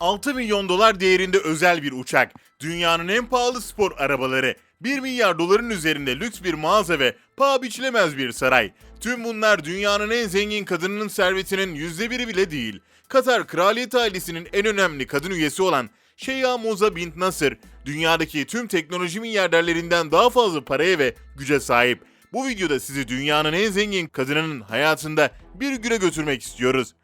6 milyon dolar değerinde özel bir uçak, dünyanın en pahalı spor arabaları, 1 milyar doların üzerinde lüks bir mağaza ve paha biçilemez bir saray. Tüm bunlar dünyanın en zengin kadınının servetinin yüzde biri bile değil. Katar kraliyet ailesinin en önemli kadın üyesi olan Şeyha Moza bint Nasır, dünyadaki tüm teknoloji milyarderlerinden daha fazla paraya ve güce sahip. Bu videoda sizi dünyanın en zengin kadınının hayatında bir güne götürmek istiyoruz.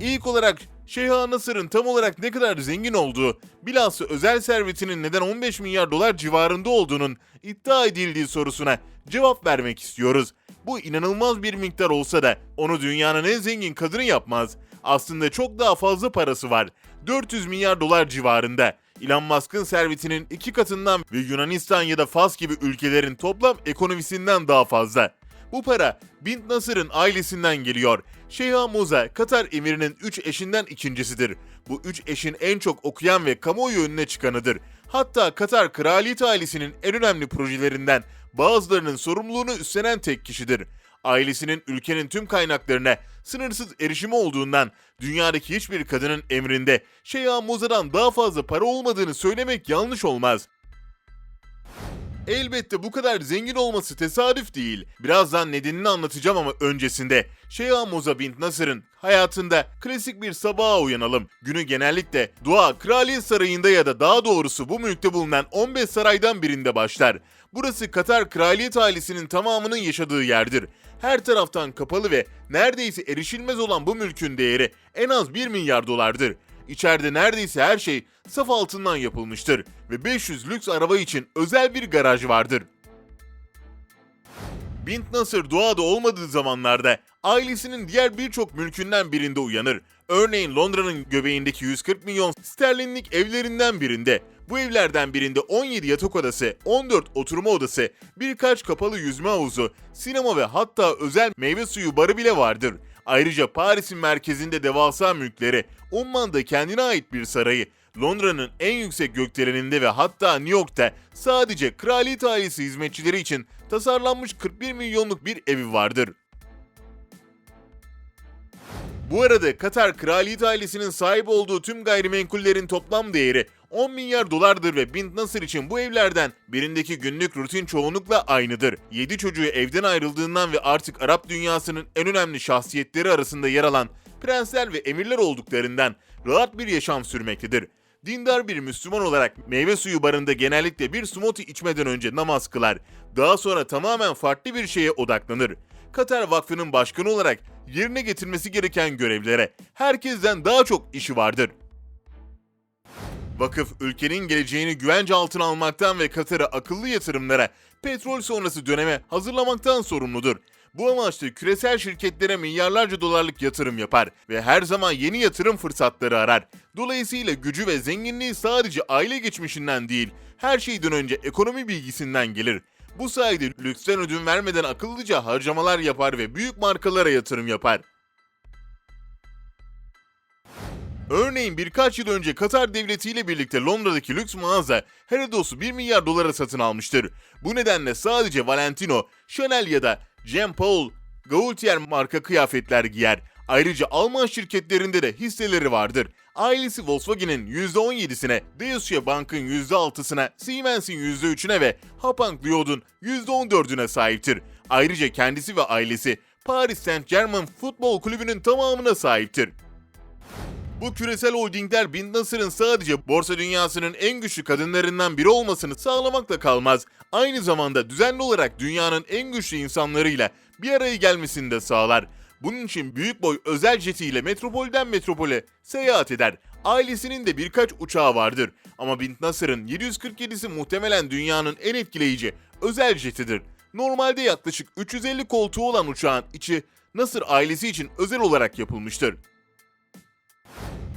İlk olarak Şeyha Nasır'ın tam olarak ne kadar zengin olduğu, bilhassa özel servetinin neden 15 milyar dolar civarında olduğunun iddia edildiği sorusuna cevap vermek istiyoruz. Bu inanılmaz bir miktar olsa da onu dünyanın en zengin kadını yapmaz. Aslında çok daha fazla parası var. 400 milyar dolar civarında. Elon Musk'ın servetinin iki katından ve Yunanistan ya da Fas gibi ülkelerin toplam ekonomisinden daha fazla. Bu para Bint Nasır'ın ailesinden geliyor. Şeyha Muza, Katar emirinin 3 eşinden ikincisidir. Bu 3 eşin en çok okuyan ve kamuoyu önüne çıkanıdır. Hatta Katar kraliyet ailesinin en önemli projelerinden bazılarının sorumluluğunu üstlenen tek kişidir. Ailesinin ülkenin tüm kaynaklarına sınırsız erişimi olduğundan dünyadaki hiçbir kadının emrinde Şeyha Muza'dan daha fazla para olmadığını söylemek yanlış olmaz. Elbette bu kadar zengin olması tesadüf değil. Birazdan nedenini anlatacağım ama öncesinde Şeyha Muza bint Nasır'ın hayatında klasik bir sabaha uyanalım. Günü genellikle Dua Kraliyet Sarayı'nda ya da daha doğrusu bu mülkte bulunan 15 saraydan birinde başlar. Burası Katar kraliyet ailesinin tamamının yaşadığı yerdir. Her taraftan kapalı ve neredeyse erişilmez olan bu mülkün değeri en az 1 milyar dolardır. İçeride neredeyse her şey saf altından yapılmıştır ve 500 lüks araba için özel bir garaj vardır. Bint Nasır doğada olmadığı zamanlarda ailesinin diğer birçok mülkünden birinde uyanır. Örneğin Londra'nın göbeğindeki 140 milyon sterlinlik evlerinden birinde. Bu evlerden birinde 17 yatak odası, 14 oturma odası, birkaç kapalı yüzme havuzu, sinema ve hatta özel meyve suyu barı bile vardır. Ayrıca Paris'in merkezinde devasa mülkleri, Umman'da kendine ait bir sarayı, Londra'nın en yüksek gökdeleninde ve hatta New York'ta sadece kraliyet ailesi hizmetçileri için tasarlanmış 41 milyonluk bir evi vardır. Bu arada Katar kraliyet ailesinin sahip olduğu tüm gayrimenkullerin toplam değeri 10 milyar dolardır ve Bint Nasır için bu evlerden birindeki günlük rutin çoğunlukla aynıdır. 7 çocuğu evden ayrıldığından ve artık Arap dünyasının en önemli şahsiyetleri arasında yer alan prensler ve emirler olduklarından rahat bir yaşam sürmektedir. Dindar bir Müslüman olarak meyve suyu barında genellikle bir smoothie içmeden önce namaz kılar. Daha sonra tamamen farklı bir şeye odaklanır. Katar Vakfı'nın başkanı olarak yerine getirmesi gereken görevlere herkesten daha çok işi vardır. Vakıf ülkenin geleceğini güvence altına almaktan ve Katar'ı akıllı yatırımlara, petrol sonrası döneme hazırlamaktan sorumludur. Bu amaçla küresel şirketlere milyarlarca dolarlık yatırım yapar ve her zaman yeni yatırım fırsatları arar. Dolayısıyla gücü ve zenginliği sadece aile geçmişinden değil, her şeyden önce ekonomi bilgisinden gelir. Bu sayede lüksten ödün vermeden akıllıca harcamalar yapar ve büyük markalara yatırım yapar. Örneğin birkaç yıl önce Katar Devleti ile birlikte Londra'daki lüks mağaza Herodos'u 1 milyar dolara satın almıştır. Bu nedenle sadece Valentino, Chanel ya da Jean Paul Gaultier marka kıyafetler giyer. Ayrıca Alman şirketlerinde de hisseleri vardır. Ailesi Volkswagen'in %17'sine, Deutsche Bank'ın %6'sına, Siemens'in %3'üne ve Hapag Lloyd'un %14'üne sahiptir. Ayrıca kendisi ve ailesi Paris Saint-Germain Futbol Kulübü'nün tamamına sahiptir. Bu küresel holdingler Bin Nasır'ın sadece borsa dünyasının en güçlü kadınlarından biri olmasını sağlamakla kalmaz. Aynı zamanda düzenli olarak dünyanın en güçlü insanlarıyla bir araya gelmesini de sağlar. Bunun için büyük boy özel jetiyle metropolden metropole seyahat eder. Ailesinin de birkaç uçağı vardır. Ama Bint Nasır'ın 747'si muhtemelen dünyanın en etkileyici özel jetidir. Normalde yaklaşık 350 koltuğu olan uçağın içi Nasır ailesi için özel olarak yapılmıştır.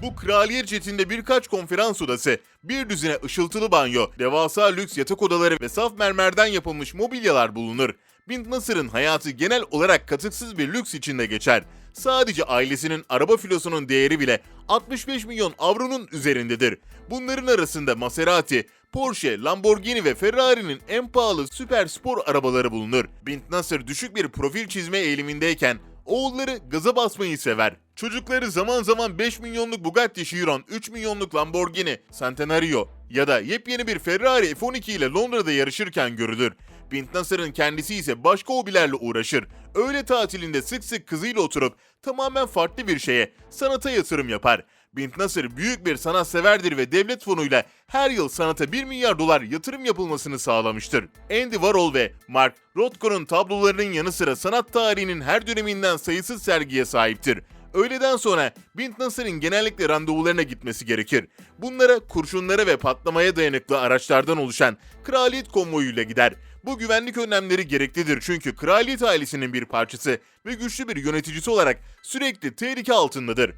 Bu kraliyet jetinde birkaç konferans odası, bir düzine ışıltılı banyo, devasa lüks yatak odaları ve saf mermerden yapılmış mobilyalar bulunur. Bint Nasır'ın hayatı genel olarak katıksız bir lüks içinde geçer. Sadece ailesinin araba filosunun değeri bile 65 milyon avronun üzerindedir. Bunların arasında Maserati, Porsche, Lamborghini ve Ferrari'nin en pahalı süper spor arabaları bulunur. Bint Nasır düşük bir profil çizme eğilimindeyken Oğulları gaza basmayı sever. Çocukları zaman zaman 5 milyonluk Bugatti Chiron, 3 milyonluk Lamborghini Centenario ya da yepyeni bir Ferrari F12 ile Londra'da yarışırken görülür. Bint Nasır'ın kendisi ise başka hobilerle uğraşır. Öğle tatilinde sık sık kızıyla oturup tamamen farklı bir şeye, sanata yatırım yapar. Bint Nasır büyük bir sanatseverdir ve devlet fonuyla her yıl sanata 1 milyar dolar yatırım yapılmasını sağlamıştır. Andy Warhol ve Mark Rothko'nun tablolarının yanı sıra sanat tarihinin her döneminden sayısız sergiye sahiptir. Öğleden sonra Bint Nasır'ın genellikle randevularına gitmesi gerekir. Bunlara kurşunlara ve patlamaya dayanıklı araçlardan oluşan kraliyet konvoyuyla gider. Bu güvenlik önlemleri gereklidir çünkü kraliyet ailesinin bir parçası ve güçlü bir yöneticisi olarak sürekli tehlike altındadır.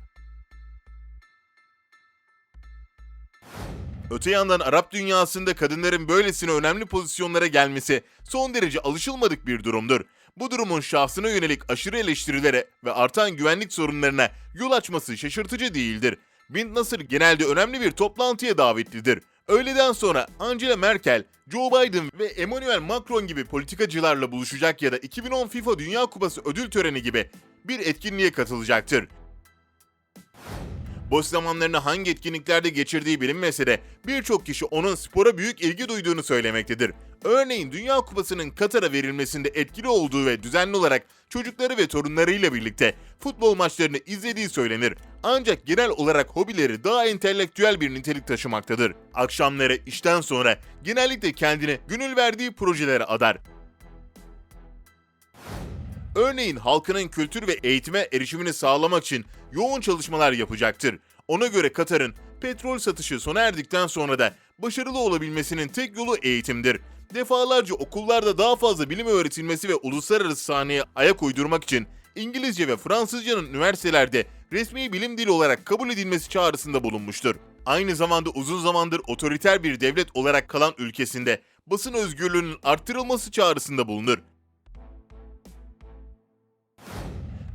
Öte yandan Arap dünyasında kadınların böylesine önemli pozisyonlara gelmesi son derece alışılmadık bir durumdur. Bu durumun şahsına yönelik aşırı eleştirilere ve artan güvenlik sorunlarına yol açması şaşırtıcı değildir. Bint Nasır genelde önemli bir toplantıya davetlidir. Öğleden sonra Angela Merkel, Joe Biden ve Emmanuel Macron gibi politikacılarla buluşacak ya da 2010 FIFA Dünya Kupası ödül töreni gibi bir etkinliğe katılacaktır. Boş zamanlarını hangi etkinliklerde geçirdiği bilinmese de birçok kişi onun spora büyük ilgi duyduğunu söylemektedir. Örneğin Dünya Kupası'nın Katar'a verilmesinde etkili olduğu ve düzenli olarak çocukları ve torunlarıyla birlikte futbol maçlarını izlediği söylenir. Ancak genel olarak hobileri daha entelektüel bir nitelik taşımaktadır. Akşamları işten sonra genellikle kendine gönül verdiği projelere adar. Örneğin halkının kültür ve eğitime erişimini sağlamak için yoğun çalışmalar yapacaktır. Ona göre Katar'ın petrol satışı sona erdikten sonra da başarılı olabilmesinin tek yolu eğitimdir. Defalarca okullarda daha fazla bilim öğretilmesi ve uluslararası sahneye ayak uydurmak için İngilizce ve Fransızcanın üniversitelerde resmi bilim dili olarak kabul edilmesi çağrısında bulunmuştur. Aynı zamanda uzun zamandır otoriter bir devlet olarak kalan ülkesinde basın özgürlüğünün arttırılması çağrısında bulunur.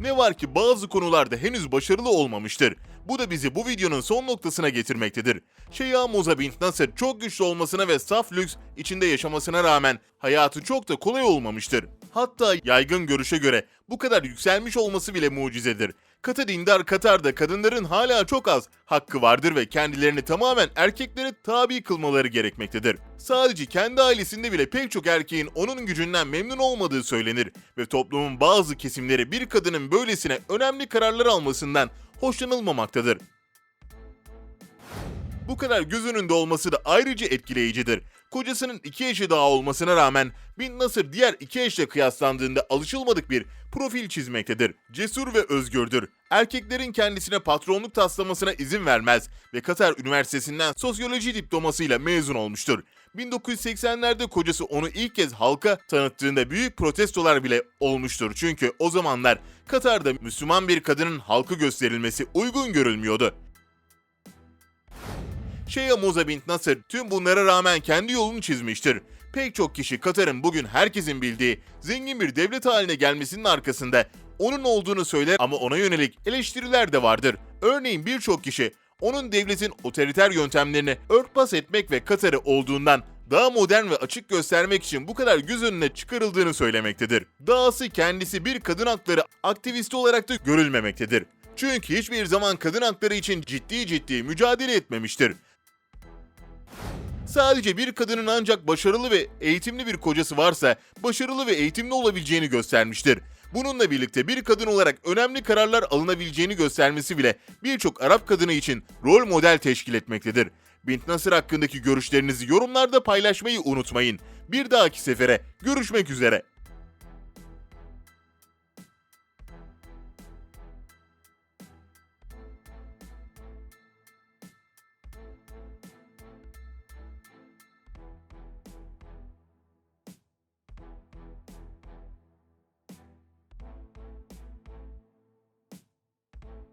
Ne var ki bazı konularda henüz başarılı olmamıştır. Bu da bizi bu videonun son noktasına getirmektedir. Şeyha Moza Bint Nasır çok güçlü olmasına ve saf lüks içinde yaşamasına rağmen hayatı çok da kolay olmamıştır. Hatta yaygın görüşe göre bu kadar yükselmiş olması bile mucizedir. Katı dindar Katar'da kadınların hala çok az hakkı vardır ve kendilerini tamamen erkeklere tabi kılmaları gerekmektedir. Sadece kendi ailesinde bile pek çok erkeğin onun gücünden memnun olmadığı söylenir ve toplumun bazı kesimleri bir kadının böylesine önemli kararlar almasından hoşlanılmamaktadır. Bu kadar göz önünde olması da ayrıca etkileyicidir. Kocasının iki eşi daha olmasına rağmen Bin Nasır diğer iki eşle kıyaslandığında alışılmadık bir profil çizmektedir. Cesur ve özgürdür. Erkeklerin kendisine patronluk taslamasına izin vermez ve Katar Üniversitesi'nden sosyoloji diplomasıyla mezun olmuştur. 1980'lerde kocası onu ilk kez halka tanıttığında büyük protestolar bile olmuştur. Çünkü o zamanlar Katar'da Müslüman bir kadının halkı gösterilmesi uygun görülmüyordu. Şeyha Moza Bint Nasır tüm bunlara rağmen kendi yolunu çizmiştir. Pek çok kişi Katar'ın bugün herkesin bildiği zengin bir devlet haline gelmesinin arkasında onun olduğunu söyler ama ona yönelik eleştiriler de vardır. Örneğin birçok kişi onun devletin otoriter yöntemlerini örtbas etmek ve Katar'ı olduğundan daha modern ve açık göstermek için bu kadar göz önüne çıkarıldığını söylemektedir. Dahası kendisi bir kadın hakları aktivisti olarak da görülmemektedir. Çünkü hiçbir zaman kadın hakları için ciddi ciddi mücadele etmemiştir. Sadece bir kadının ancak başarılı ve eğitimli bir kocası varsa başarılı ve eğitimli olabileceğini göstermiştir. Bununla birlikte bir kadın olarak önemli kararlar alınabileceğini göstermesi bile birçok Arap kadını için rol model teşkil etmektedir. Bint Nasır hakkındaki görüşlerinizi yorumlarda paylaşmayı unutmayın. Bir dahaki sefere görüşmek üzere.